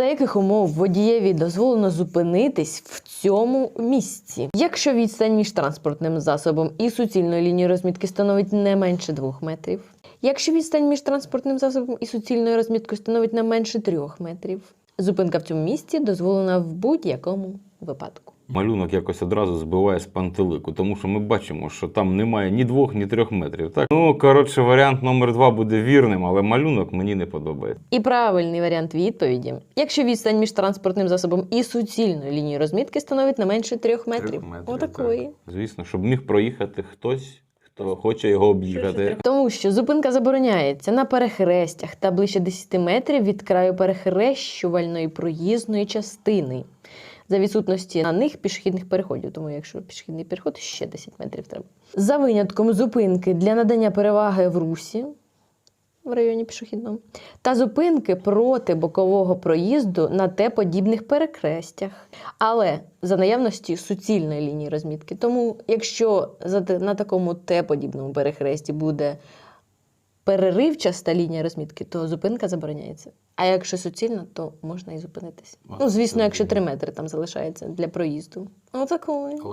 За яких умов водієві дозволено зупинитись в цьому місці? Якщо відстань між транспортним засобом і суцільною лінією розмітки становить не менше 2 метрів. Якщо відстань між транспортним засобом і суцільною розміткою становить не менше 3 метрів, зупинка в цьому місці дозволена в будь-якому випадку. Малюнок якось одразу збиває з пантелику, тому що ми бачимо, що там немає ні двох, ні трьох метрів. Так ну коротше, варіант номер два буде вірним, але малюнок мені не подобається. І правильний варіант відповіді: якщо відстань між транспортним засобом і суцільною лінією розмітки становить не менше 3 метрів. Отакої. так. Звісно, щоб міг проїхати хтось, хто хоче його об'їхати. Тому що зупинка забороняється на перехрестях та ближче 10 метрів від краю перехрещувальної проїзної частини. За відсутності на них пішохідних переходів, тому якщо пішохідний переход, ще 10 метрів треба. За винятком зупинки для надання переваги в русі в районі пішохідному, та зупинки проти бокового проїзду на Т-подібних перекрестях, але за наявності суцільної лінії розмітки. Тому, якщо на такому Т-подібному перехресті буде переривчаста лінія розмітки, то зупинка забороняється. А якщо суцільна, то можна і зупинитись. Ну, звісно, якщо 3 метри там залишається для проїзду. Отакої.